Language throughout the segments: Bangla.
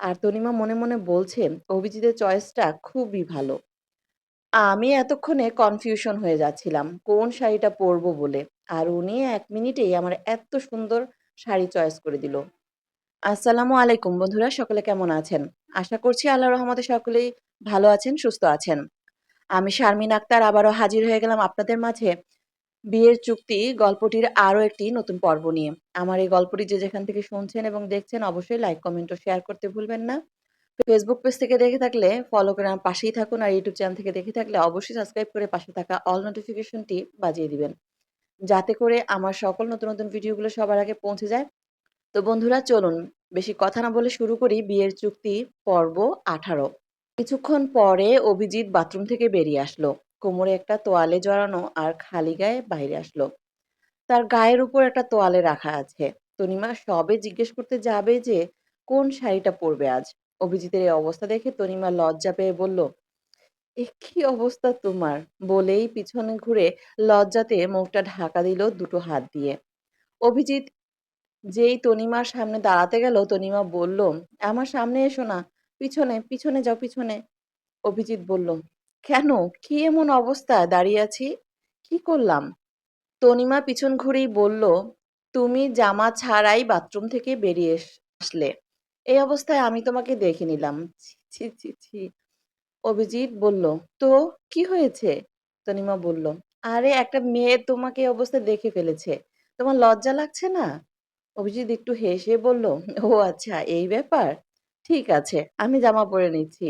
আর তনিমা মনে, মনে বলছে অভিজিতের চয়েসটা খুবই ভালো। আমি এতক্ষণে কনফিউশন হয়ে যাচ্ছিলাম কোন শাড়িটা পরবো বলে। আর উনি এক মিনিটেই আমার এত্ত সুন্দর শাড়ি চয়েস করে দিল। আসসালামু আলাইকুম বন্ধুরা সকলে কেমন আছেন? আশা করছি আল্লাহ রহমতে সকলেই ভালো আছেন, সুস্থ আছেন। আমি শারমিন আক্তার আবারও হাজির হয়ে গেলাম আপনাদের মাঝে বিয়ের চুক্তি গল্পটির আরও একটি নতুন পর্ব নিয়ে। আমার এই গল্পটি যে যেখান থেকে শুনছেন এবং দেখছেন অবশ্যই লাইক, কমেন্ট ও শেয়ার করতে ভুলবেন না। ফেসবুক পেজ থেকে দেখে থাকলে ফলো করে আমার পাশেই থাকুন আর ইউটিউব চ্যানেল থেকে দেখে থাকলে অবশ্যই সাবস্ক্রাইব করে পাশে থাকা অল নোটিফিকেশনটি বাজিয়ে দিবেন। যাতে করে আমার সকল নতুন, নতুন ভিডিওগুলো সবার আগে পৌঁছে যায়। তো বন্ধুরা চলুন বেশি কথা না বলে শুরু করি বিয়ের চুক্তি পর্ব ১৮ কিছুক্ষণ পরে অভিজিৎ বাথরুম থেকে বেরিয়ে আসলো। কোমরে একটা তোয়ালে জড়ানো আর খালি গায়ে বাইরে আসলো। তার গায়ের উপর একটা তোয়ালে রাখা আছে। তনিমা সবে জিজ্ঞেস করতে যাবে যে কোন শাড়িটা পরবে আজ। অভিজিতের এই অবস্থা দেখে তনিমা লজ্জা পেয়ে বলল, "এ কি অবস্থা তোমার?" বলেই পিছনে ঘুরে লজ্জাতে মুখটা ঢাকা দিল দুটো হাত দিয়ে। অভিজিৎ যেই তনিমার সামনে দাঁড়াতে গেল তনিমা বলল, "আমার সামনে এসো না। পিছনে, পিছনে যাও পিছনে।" অভিজিৎ বলল, "কেন? কি এমন অবস্থায় দাঁড়িয়ে আছি? কি করলাম?" তনিমা পিছন ঘুরেই বলল, "তুমি জামা ছাড়াই বাথরুম থেকে বেরিয়ে এস আসলে। এই অবস্থায় আমি তোমাকে দেখে নিলাম।" ছি, ছি, ছি, ছি। অভিজিৎ বলল, "তো কি হয়েছে?" তনিমা বলল, "আরে একটা মেয়ে তোমাকে এই অবস্থায় দেখে ফেলেছে। তোমার লজ্জা লাগছে না?" অভিজিৎ একটু হেসে বলল, "ও আচ্ছা এই ব্যাপার? ঠিক আছে, আমি জামা পরে নিচ্ছি।"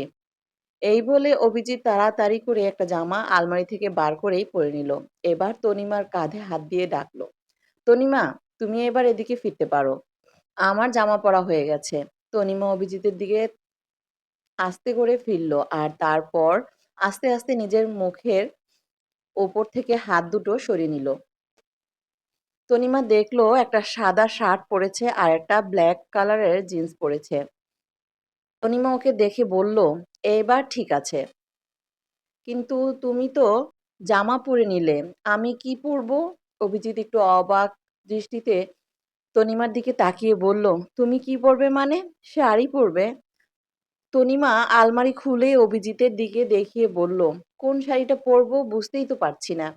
এই বলে অভিজিৎ তাড়াতাড়ি করে একটা জামা আলমারি থেকে বার করেই পরে নিল। এবার তনিমার কাঁধে হাত দিয়ে ডাকলো, "তনিমা, তুমি এবার এদিকে ফিরতে পারো। আমার জামা পরা হয়ে গেছে।" তনিমা অভিজিতের দিকে আস্তে করে ফিরল আর তারপর আস্তে, আস্তে নিজের মুখের ওপর থেকে হাত দুটো সরিয়ে নিল। তনিমা দেখল একটা সাদা শার্ট পরেছে আর একটা ব্ল্যাক কালারের জিন্স পরেছে। তনিমা ওকে দেখে বলল, "এবার ঠিক আছে। কিন্তু তুমি তো জামা পরে নিলে, আমি কি পরবো?" অভিজিৎ একটু অবাক দৃষ্টিতে তনিমার দিকে তাকিয়ে বলল, "তুমি কি পরবে মানে? শাড়ি পরবে?" তনিমা আলমারি খুলে অভিজিতের দিকে দেখিয়ে বলল, "কোন শাড়িটা পরবো বুঝতেই তো পারছি না।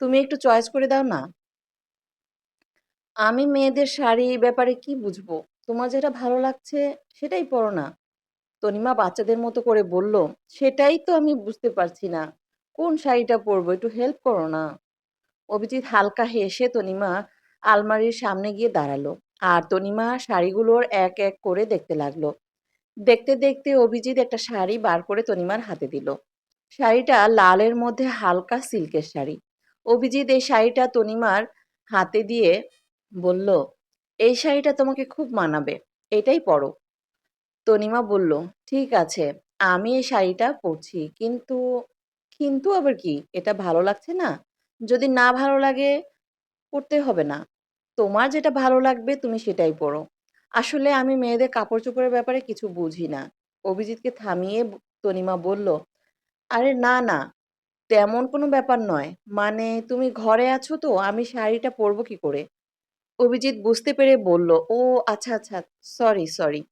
তুমি একটু চয়েস করে দাও না।" আমি মেয়েদের শাড়ি ব্যাপারে কি বুঝব? তোমার যেটা ভালো লাগছে সেটাই পরো না। তনিমা বাচ্চাদের মতো করে বলল, "সেটাই তো আমি বুঝতে পারছি না। কোন শাড়িটা পরবো একটু হেল্প করো না।" অভিজিৎ হালকা হেসে তনিমা আলমারির সামনে গিয়ে দাঁড়াল। আর তনিমা শাড়িগুলোর এক, এক করে দেখতে লাগল। দেখতে, দেখতে অভিজিৎ একটা শাড়ি বার করে তনিমার হাতে দিল। শাড়িটা লালের মধ্যে হালকা সিল্কের শাড়ি। অভিজিৎ এই শাড়িটা তনিমার হাতে দিয়ে বলল, "এই শাড়িটা তোমাকে খুব মানাবে। এটাই পরো।" তনিমা বলল, "ঠিক আছে, আমি এই শাড়িটা পরছি। কিন্তু" "কিন্তু আবার কি? এটা ভালো লাগছে না? যদি না ভালো লাগে পরতে হবে না। তোমার যেটা ভালো লাগবে তুমি সেটাই পরো। আসলে আমি মেয়েদের কাপড়-চোপড়ের ব্যাপারে কিছু বুঝি না।" অভিজিৎকে থামিয়ে তনিমা বলল, "আরে না, না, তেমন কোনো ব্যাপার নয়। মানে তুমি ঘরে আছো তো আমি শাড়িটা পরবো কি করে?" অভিজিৎ বুঝতে পেরে বলল, "ও আচ্ছা, আচ্ছা, সরি, সরি।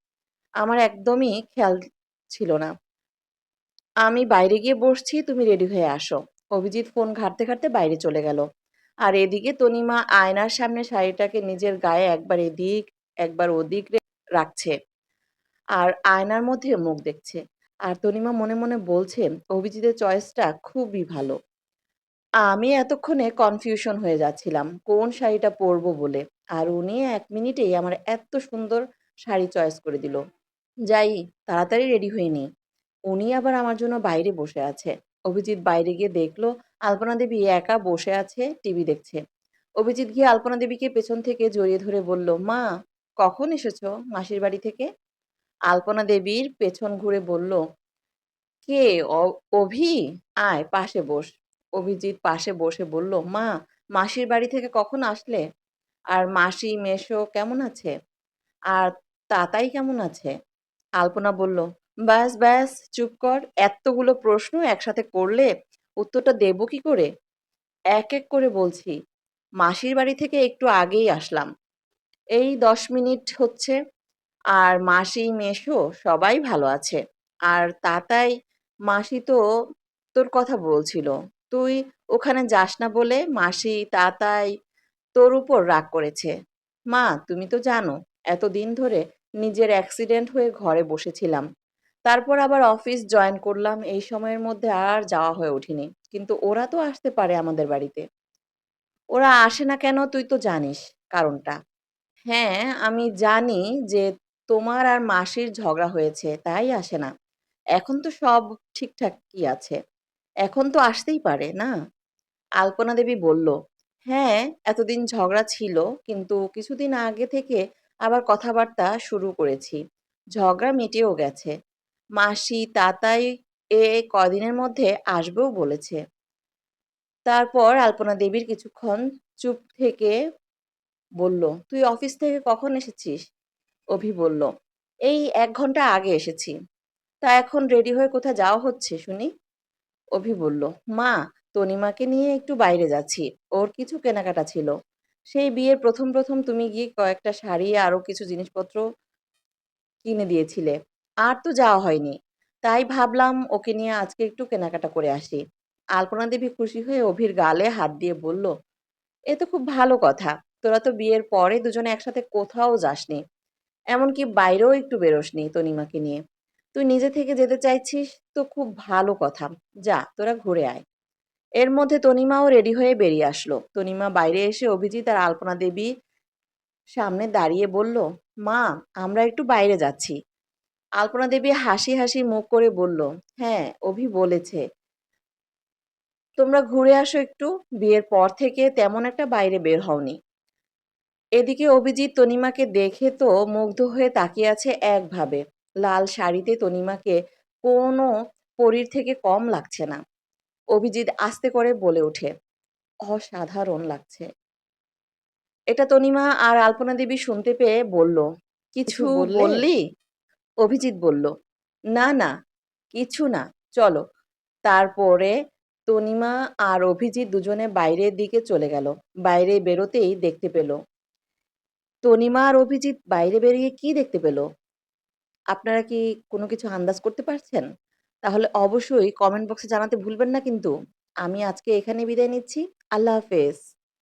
আমার একদমই খেয়াল ছিল না। আমি বাইরে গিয়ে বসছি, তুমি রেডি হয়ে আসো।" অভিজিৎ ফোন ঘাঁটতে, ঘাঁটতে বাইরে চলে গেল। আর এদিকে তনিমা আয়নার সামনে শাড়িটাকে নিজের গায়ে একবার এদিক, একবার ওদিক রাখছে। আর আয়নার মধ্যে মুখ দেখছে। আর তনিমা মনে, মনে বলছে, অভিজিতের চয়েসটা খুবই ভালো। আমি এতক্ষণে কনফিউশন হয়ে যাচ্ছিলাম কোন শাড়িটা পরবো বলে। আর উনি এক মিনিটেই আমার এত সুন্দর শাড়ি চয়েস করে দিল। যাই, তাড়াতাড়ি রেডি হয়ে নিই। উনি আবার আমার জন্য বাইরে বসে আছে। অভিজিৎ বাইরে গিয়ে দেখল আলপনা দেবী একা বসে আছে, টিভি দেখছে। অভিজিৎ গিয়ে আলপনা দেবীকে পেছন থেকে জড়িয়ে ধরে বলল, "মা, কখন এসেছ মাসির বাড়ি থেকে?" আলপনা দেবীর পেছন ঘুরে বলল, "কে অভি? আয় পাশে বস।" অভিজিৎ পাশে বসে বলল, "মা, মাসির বাড়ি থেকে কখন আসলে? আর মাসি, মেসো কেমন আছে? আর তাতাই কেমন আছে?" আলপনা বলল, "ব্যাস, ব্যাস, চুপ কর। এত্তগুলো প্রশ্ন একসাথে করলে উত্তরটা দেব কি করে? এক, এক করে বলছি। মাসির বাড়ি থেকে একটু আগেই আসলাম। এই ১০ মিনিট হচ্ছে। আর মাসি, মেসো সবাই ভালো আছে। আর তাতাই, মাসি তো তোর কথা বলছিল। তুই ওখানে যাস না বলে মাসি, তাতাই তোর উপর রাগ করেছে। মা, তুমি তো জানো এতদিন ধরে নিজের অ্যাক্সিডেন্ট হয়ে ঘরে বসেছিলাম। তারপর আবার অফিস জয়েন করলাম। এই সময়ের মধ্যে আর যাওয়া হয়ে ওঠেনি। কিন্তু ওরা তো আসতে পারে আমাদের বাড়িতে। ওরা আসে না কেন তুই তো জানিস কারণটা। হ্যাঁ, আমি জানি যে তোমার আর মাসির ঝগড়া হয়েছে, তাই আসে না। এখন তো সব ঠিকঠাকই আছে। এখন তো আসতেই পারে, না? আলপনা দেবী বলল, হ্যাঁ, এতদিন ঝগড়া ছিল, কিন্তু কিছুদিন আগে থেকে আবার কথাবার্তা শুরু করেছি। ঝগড়া মিটেও গেছে। মাসি, তাতাই এ কদিনের মধ্যে আসবেও বলেছে। তারপর আল্পনা দেবীর কিছুক্ষণ চুপ থেকে বলল, তুই অফিস থেকে কখন এসেছিস? অভি বলল, এই এক ঘণ্টা আগে এসেছি। তা এখন রেডি হয়ে কোথায় যাওয়া হচ্ছে শুনি? অভি বলল, মা, তনিমাকে নিয়ে একটু বাইরে যাচ্ছি। ওর কিছু কেনাকাটা ছিল। সেই বিয়ের প্রথম প্রথম তুমি গিয়ে কয়েকটা শাড়ি আরও কিছু জিনিসপত্র কিনে দিয়েছিলে। আর তো যাওয়া হয়নি। তাই ভাবলাম ওকে নিয়ে আজকে একটু কেনাকাটা করে আসি। আলপনা দেবী খুশি হয়ে অভির গালে হাত দিয়ে বলল, এ তো খুব ভালো কথা। তোরা তো বিয়ের পরে দুজনে একসাথে কোথাও যাসনি। এমনকি বাইরেও একটু বেরোসনি তনিমাকে নিয়ে। তুই নিজে থেকে যেতে চাইছিস তো খুব ভালো কথা। যা, তোরা ঘুরে আয়। এর মধ্যে তনিমাও রেডি হয়ে বেরিয়ে আসলো। তনিমা বাইরে এসে অভিজিৎ আর আল্পনা দেবী সামনে দাঁড়িয়ে বলল, মা, আমরা একটু বাইরে যাচ্ছি। আল্পনা দেবী হাসি হাসি মুখ করে বলল, হ্যাঁ, অভি বলেছে। তোমরা ঘুরে আসো একটু। বিয়ের পর থেকে তেমন একটা বাইরে বের হওনি। এদিকে অভিজিৎ তনিমাকে দেখে তো মুগ্ধ হয়ে তাকিয়ে আছে একভাবে। লাল শাড়িতে তনিমাকে কোনো পরীর থেকে কম লাগছে না। অভিজিৎ আস্তে করে বলে ওঠে, অসাধারণ লাগছে। এটা তনিমা আর আল্পনা দেবী শুনতে পেয়ে বলল, কিছু বললি? অভিজিৎ বলল, না না কিছু না চলো। তারপরে তনিমা আর অভিজিৎ দুজনে বাইরের দিকে চলে গেল। বাইরে বেরোতেই দেখতে পেল তনিমা আর অভিজিৎ বাইরে বেরিয়ে কি দেখতে পেল? আপনারা কি কোনো কিছু আন্দাজ করতে পারছেন? তাহলে অবশ্যই কমেন্ট বক্সে জানাতে ভুলবেন না কিন্তু। আমি আজকে এখানে বিদায় নিচ্ছি। আল্লাহ হাফেজ।